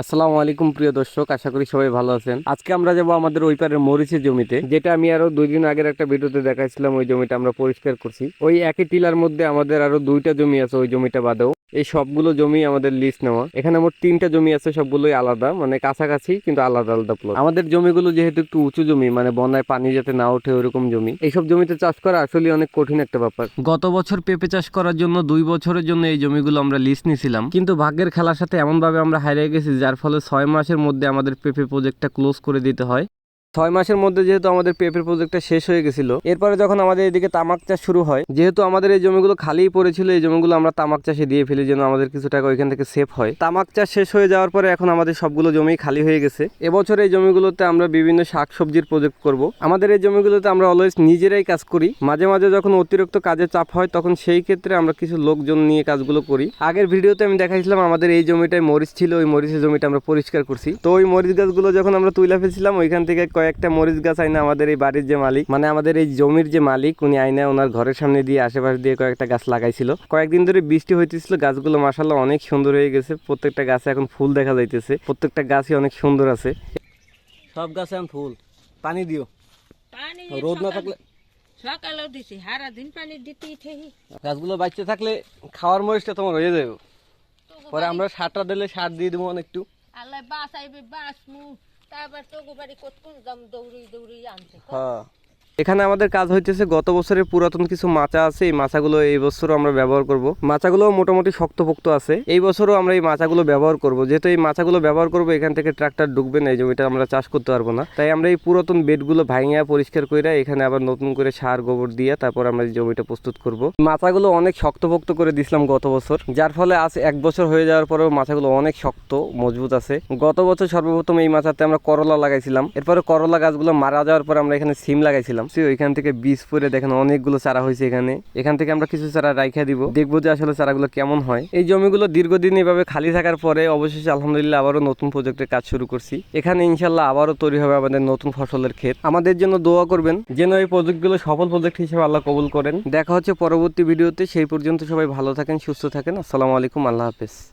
আসসালামু আলাইকুম প্রিয় দর্শক, আশা করি সবাই ভালো আছেন। আজকে আমরা যাব আমাদের ওই পারের মরিচের জমিতে, যেটা আমি আরও দুই দিন আগের একটা ভিডিওতে দেখাইছিলাম, ওই জমিটা আমরা পরিষ্কার করছি। ওই একই টিলার মধ্যে আমাদের আরও দুইটা জমি আছে, ওই জমিটা বাদেও। এই সবগুলো জমি আমাদের লিস্ট নেওয়া। এখানে মোট তিনটা জমি আছে, সবগুলোই আলাদা মানে কাছাকাছি, কিন্তু আলাদা আলাদা প্লট আমাদের জমিগুলো যেহেতু একটু উঁচু জমি মানে বন্যায় পানি যাতে না ওঠে ওরকম জমি। এইসব জমিতে চাষ করা আসলে অনেক কঠিন একটা ব্যাপার। গত বছর পেঁপে চাষ করার জন্য দুই বছরের জন্য এই জমিগুলো আমরা লিস্ট নিয়েছিলাম কিন্তু ভাগ্যের খেলার সাথে এমন ভাবে আমরা হারিয়ে গেছি যার ফলে ছয় মাসের মধ্যে আমাদের পেঁপে প্রজেক্টটা ক্লোজ করে দিতে হয়। ছয় মাসের মধ্যে যেহেতু আমাদের পেঁপের প্রজেক্টটা শেষ হয়ে গেছিল, এরপরে যখন আমাদের এদিকে তামাক চাষ শুরু হয়, যেহেতু আমাদের এই জমিগুলো খালিই পড়েছিল, এই জমিগুলো আমরা তামাক চাষে দিয়ে ফেলি যেন আমাদের কিছু টাকা ওইখান থেকে সেফ হয়। তামাক চাষ শেষ হয়ে যাওয়ার পরে এখন আমাদের সবগুলো জমি খালি হয়ে গেছে। এবছর এই জমিগুলোতে আমরা বিভিন্ন শাক সবজির প্রজেক্ট করব। আমাদের এই জমিগুলোতে আমরা অলওয়েজ নিজেরাই কাজ করি। মাঝে মাঝে যখন অতিরিক্ত কাজে চাপ হয়, তখন সেই ক্ষেত্রে আমরা কিছু লোকজন নিয়ে কাজগুলো করি। আগের ভিডিওতে আমি দেখাইছিলাম আমাদের এই জমিটায় মরিচ ছিল, ওই মরিচের জমিটা আমরা পরিষ্কার করছি। তো ওই মরিচ গাছগুলো যখন আমরা তুলে ফেলছিলাম, ওইখান থেকে কয়েকটা মরিচ গাছ আইনা আমাদের এই বাড়ির যে মালিক মানে আমাদের এই জমির যে মালিক উনি আইনা ওনার ঘরের সামনে দিয়ে আশেপাশে দিয়ে কয়েকটা গাছ লাগাইছিল। কয়েকদিন ধরে বৃষ্টি হইতেছিল গাছগুলো মাসাল্লাহ অনেক সুন্দর হয়ে গেছে। প্রত্যেকটা গাছে এখন ফুল দেখা যাইতেছে। প্রত্যেকটা গাছই অনেক সুন্দর আছে। সব গাছে এখন ফুল। পানি দিও। রোদ না থাকলে সকালেও দিছি সারা দিন পানি দিতেই থাকি গাছগুলো বাচ্চা থাকলে খাওয়ার মরিচটা তোমার হয়ে যাবে পরে আমরা সারটা দিলে সার দিয়ে দেবো একটু আল্লাহ বাস আইবে বাস মু তারপর তোগো বাড়ি কত কোন দাম দৌড়ি দৌড়ি আনতে হ্যাঁ এখানে আমাদের কাজ হইতেছে গত বছরের পুরাতন কিছু মাচা আছে। এই মাচাগুলো এই বছরও আমরা ব্যবহার করব। মাচাগুলো মোটামুটি শক্তপোক্ত আছে। এই বছরও আমরা এই মাচাগুলো ব্যবহার করব। যেহেতু এই মাচাগুলো ব্যবহার করব, এখান থেকে ট্রাক্টর ঢুকবে না, এই জমিটা আমরা চাষ করতে পারব না। তাই আমরা এই পুরাতন বেডগুলো ভাঙিয়া পরিষ্কার করে এখানে আবার নতুন করে সার, গোবর দিয়ে তারপর আমরা এই জমিটা প্রস্তুত করব। মাচাগুলো অনেক শক্তপোক্ত করে দিছিলাম গত বছর। যার ফলে আজ এক বছর হয়ে যাওয়ার পরেও মাচাগুলো অনেক শক্ত, মজবুত আছে। গত বছর সর্বপ্রথম এই মাচাতে আমরা করলা লাগাইছিলাম। এরপরে করলা গাছগুলো মারা যাওয়ার পর আমরা এখানে সিম লাগাইছিলাম। সে ওইখান থেকে বীজ পরে দেখেন অনেকগুলো চারা হয়েছে এখানে। এখান থেকে আমরা কিছু চারা রাইখা দিব। দেখব যে আসলে চারাগুলো কেমন হয়। এই জমিগুলো দীর্ঘদিন এভাবে খালি থাকার পরে অবশেষে আলহামদুলিল্লাহ আবারও নতুন প্রজেক্টের কাজ শুরু করছি। এখানে ইনশাল্লাহ আবারও তৈরি হবে আমাদের নতুন ফসলের ক্ষেত। আমাদের জন্য দোয়া করবেন যেন এই প্রজেক্টগুলো সফল প্রজেক্ট হিসেবে আল্লাহ কবুল করেন। দেখা হচ্ছে পরবর্তী ভিডিওতে। সেই পর্যন্ত সবাই ভালো থাকেন, সুস্থ থাকেন। আসসালামু আলাইকুম, আল্লাহ হাফেজ।